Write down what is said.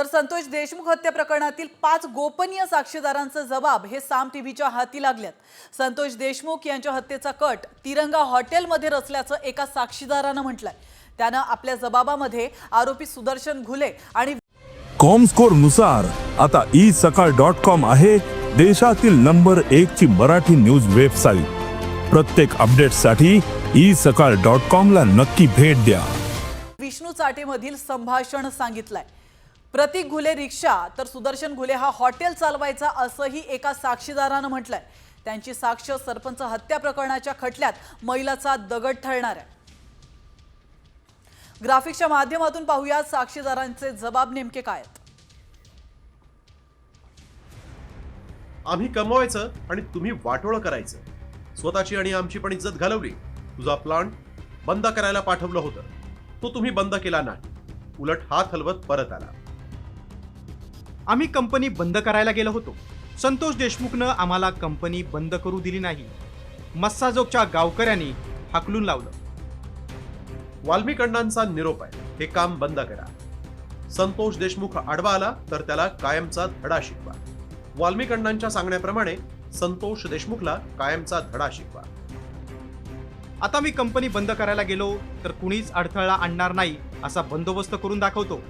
तर संतोष देशमुख हत्या प्रकरणातील पाच गोपनीय साक्षीदारांचा जबाब हे साम टीव्हीच्या हाती लागल्यात. संतोष देशमुख यांच्या हत्येचा कट तिरंगा हॉटेलमध्ये रचल्याचं एका साक्षीदारानं म्हटलंय. त्यानं आपल्या जबाबामध्ये आरोपी सुदर्शन घुले आणि कॉमस्कोरनुसार आता ई सकाळ डॉट कॉम आहे देशातील नंबर एक ची मराठी न्यूज वेबसाईट. प्रत्येक अपडेटसाठी ई सकाळ डॉट कॉम ला नक्की भेट द्या. विष्णू चाटेमधील संभाषण सांगितलंय. प्रतीक घुले रिक्षा तर सुदर्शन घुले हा हॉटेल चालवायचा असंही एका साक्षीदारानं म्हटलंय. त्यांची साक्ष सरपंच हत्या प्रकरणाच्या खटल्यात महिलाचा दगड ठरणार आहे. ग्राफिक्सच्या माध्यमातून पाहूया साक्षीदारांचे जबाब नेमके काय आहेत. आम्ही कमवायचं आणि तुम्ही वाटोळं करायचं. स्वतःची आणि आमची पण इज्जत घालवली. तुझा प्लांट बंद करायला पाठवलं होतं. तो तुम्ही बंद केला नाही. उलट हात हलवत परत आला. आम्ही कंपनी बंद करायला गेलो होतो. संतोष देशमुखनं आम्हाला कंपनी बंद करू दिली नाही. मस्साजोगच्या गावकऱ्यांनी हाकलून लावलं. वाल्मिक अण्णांचा निरोप आहे. हे काम बंद करा. संतोष देशमुख आडवा आला तर त्याला कायमचा धडा शिकवा. वाल्मिक अण्णांच्या सांगण्याप्रमाणे संतोष देशमुखला कायमचा धडा शिकवा. आता मी कंपनी बंद करायला गेलो तर कुणीच अडथळा आणणार नाही असा बंदोबस्त करून दाखवतो.